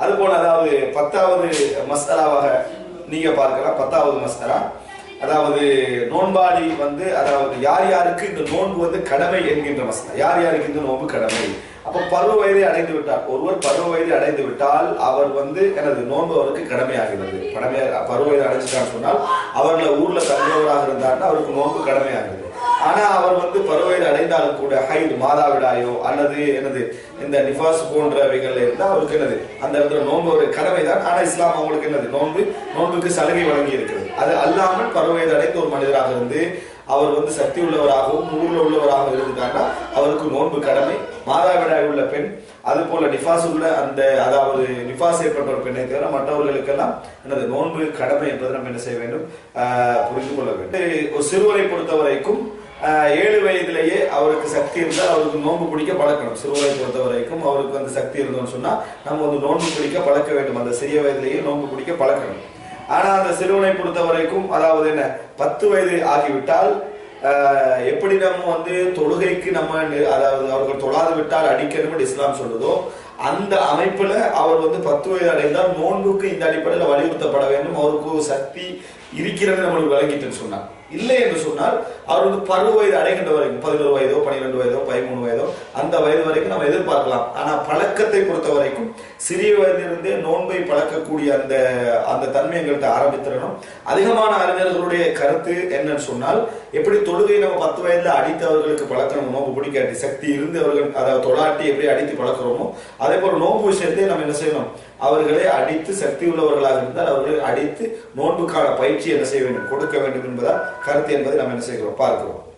அதுபோல் அதாவது பத்தாவது மஸ்தலாவாக நீங்க பார்க்கலாம் பத்தாவது மஸ்தலா அதாவது நோன்பாளி வந்து அதாவது யார் யாருக்கு இந்த நோன்பு வந்து கடமை என்கின்ற மசலா யார் யாருக்கு இந்த நோன்பு கடமை? அப்ப பருவ வயதை அடைந்து விட்டார். ஒருவர் பருவ வயதை அடைந்து விட்டால் அவர் வந்து எனது நோன்பு அவருக்கு கடமையாகிறது. கடமையாக பருவ வயதை அடைஞ்சிட்டான்னு சொன்னால் அவர்களை ஊர்ல தங்குறவராக இருந்தார்னா அவருக்கு நோன்பு கடமையாகிறது. ஆனா அவர் வந்து பருவ அடைந்தாலும் கூட ஹைட் மாதாவிடாயோ அல்லது எனது இந்த நிஃபாஸ் போன்றவைகள் இருந்தால் அவருக்கு என்னது அந்த இடத்துல நோன்பு ஒரு கடமை தான் ஆனா இஸ்லாம் அவங்களுக்கு என்னது நோன்பு நோன்புக்கு சலுகை வழங்கி இருக்கிறது அது அல்லாமல் பருவ அடைந்த ஒரு மனிதராக இருந்து அவர் வந்து சக்தி உள்ளவராகவும் ஊர்ல உள்ளவராகவும் இருந்தாங்கன்னா அவருக்கு நோன்பு கடமை. மாதாவிடாய் உள்ள பெண் அது போல நிஃபாஸ் உள்ள அந்த அதாவது நிஃபாஸ் ஏற்பட்ட ஒரு பெண்ணை தவிர மற்றவர்களுக்கெல்லாம் எனது நோன்பு கடமை என்பதை நம்ம என்ன செய்ய வேண்டும்? புரிந்து கொள்ள வேண்டும். ஒரு சிறுவரை பொறுத்த வரைக்கும் ஏழு வயதிலேயே அவருக்கு சக்தி இருந்தால் அவருக்கு நோன்பு பிடிக்க பழக்கணும். சிறுவரை பொறுத்த வரைக்கும் அவருக்கு அந்த சக்தி இருந்தோம்னு சொன்னால் நம்ம வந்து நோன்பு பிடிக்க பழக்க வேண்டும். அந்த சிறிய வயதிலேயே நோன்பு பிடிக்க பழக்கணும். ஆனால் அந்த சிறுவனை பொறுத்த வரைக்கும் அதாவது என்ன பத்து வயது ஆகிவிட்டால் எப்படி நம்ம வந்து தொழுகைக்கு நம்ம அதாவது அவர்கள் தொழாது விட்டால் அடிக்கணும் இஸ்லாம் சொல்லுதோ அந்த அமைப்புல அவர் வந்து பத்து வயது அடைந்தால் நோன்புக்கு இந்த அடிப்படையில் வலியுறுத்தப்பட வேண்டும். அவருக்கு ஒரு சக்தி இருக்கிறது நம்மளுக்கு விளங்கிட்டுன்னு சொன்னார். இல்லை என்று சொன்னால் அவர் வந்து பருவ வயது அடைகின்ற வரைக்கும் பதினோரு வயதோ பன்னிரெண்டு வயதோ பதிமூணு வயதோ அந்த வயது வரைக்கும் நம்ம எதிர்பார்க்கலாம். ஆனா பழக்கத்தை பொறுத்த வரைக்கும் சிறிய வயதிலிருந்தே நோன்பை பழக்கக்கூடிய அந்த அந்த தன்மை எங்கள்கிட்ட ஆரம்பித்திடணும். அதிகமான அறிஞர்களுடைய கருத்து என்னன்னு சொன்னால் எப்படி தொழுகை நம்ம பத்து வயதுல அடித்தவர்களுக்கு பழக்கணும் நோன்பு பிடிக்காட்டி சக்தி இருந்து அவர்கள் அதாவது தொழாட்டி எப்படி அடித்து பழக்கிறோமோ அதே போல நோன்பு விஷயத்தையும் நம்ம என்ன செய்யணும்? அவர்களை அடித்து சக்தி உள்ளவர்களாக இருந்தால் அவர்களை அடித்து நோன்புக்கான பயிற்சி என்ன செய்ய வேண்டும்? கொடுக்க வேண்டும் என்பதால் கருத்து என்பதை நம்ம என்ன செய்கிறோம்? あいと。